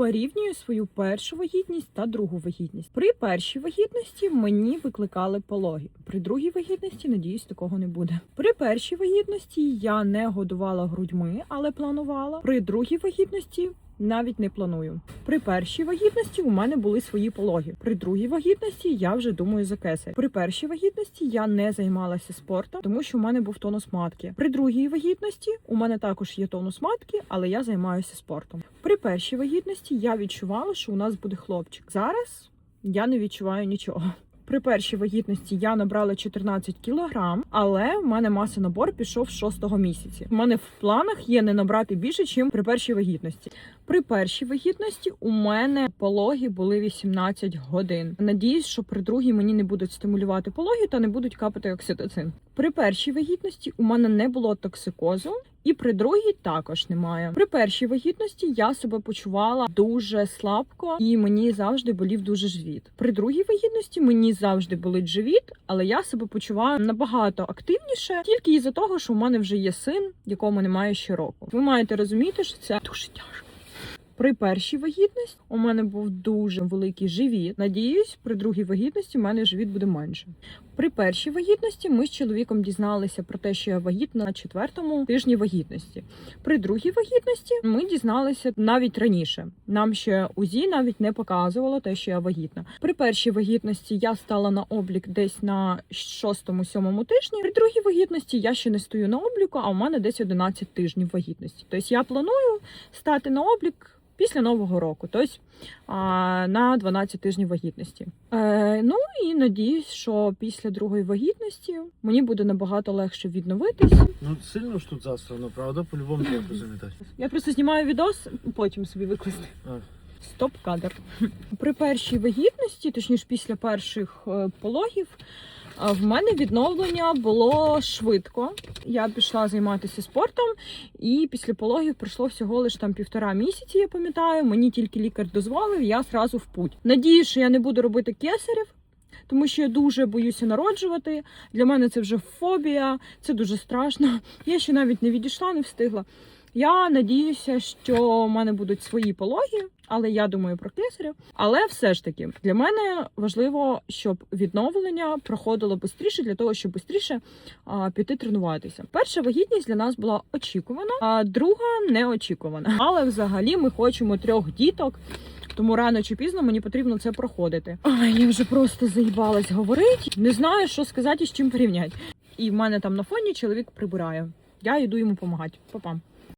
порівнюю свою першу вагітність та другу вагітність. При першій вагітності мені викликали пологи. При другій вагітності, надіюсь, такого не буде. При першій вагітності я не годувала грудьми, але планувала. При другій вагітності. Навіть не планую. При першій вагітності у мене були свої пологи. При другій вагітності я вже думаю за кесарь. При першій вагітності я не займалася спортом, тому що у мене був тонус матки. При другій вагітності у мене також є тонус матки, але я займаюся спортом. При першій вагітності я відчувала, що у нас буде хлопчик. Зараз я не відчуваю нічого. При першій вагітності я набрала 14 кілограм, але в мене маса набор пішов з шостого місяці. У мене в планах є не набрати більше, ніж при першій вагітності. При першій вагітності у мене пологи були 18 годин. Надіюсь, що при другій мені не будуть стимулювати пологи та не будуть капати окситоцин. При першій вагітності у мене не було токсикозу. І при другій також немає. При першій вагітності я себе почувала дуже слабко, і мені завжди болів дуже живіт. При другій вагітності мені завжди болить живіт, але я себе почуваю набагато активніше, тільки із-за того, що у мене вже є син, якому немає ще року. Ви маєте розуміти, що це дуже тяжко. При першій вагітності у мене був дуже великий живіт. Надіюсь, при другій вагітності у мене живіт буде менше. При першій вагітності ми з чоловіком дізналися про те, що я вагітна на четвертому тижні вагітності. При другій вагітності ми дізналися навіть раніше. Нам ще УЗІ навіть не показувало те, що я вагітна. При першій вагітності я стала на облік десь на шостому-сьомому тижні. При другій вагітності я ще не стою на обліку, а у мене десь 11 тижнів вагітності. Тобто я планую стати на облік. Після нового року, тобто на 12 тижнів вагітності. Е, ну і надіюсь, що після другої вагітності мені буде набагато легше відновитись. Ну сильно ж тут засрано, правда? По-любому треба замітати. Я просто знімаю відос, потім собі викласти. Стоп кадр. При першій вагітності, точніше після перших е, пологів, в мене відновлення було швидко. Я пішла займатися спортом, і після пологів пройшло всього лиш там півтора місяці, я пам'ятаю. Мені тільки лікар дозволив, я зразу в путь. Надію, що я не буду робити кесарів. Тому що я дуже боюся народжувати. Для мене це вже фобія, це дуже страшно. Я ще навіть не відійшла, не встигла. Я надіюся, що в мене будуть свої пологи, але я думаю про кесарів. Але все ж таки для мене важливо, щоб відновлення проходило швидше, для того, щоб швидше піти тренуватися. Перша вагітність для нас була очікувана, а друга неочікувана. Але взагалі ми хочемо трьох діток. Тому рано чи пізно мені потрібно це проходити. Ой, я вже просто заїбалась говорити. Не знаю, що сказати і з чим порівняти. І в мене там на фоні чоловік прибирає. Я йду йому допомагати. Па-пам.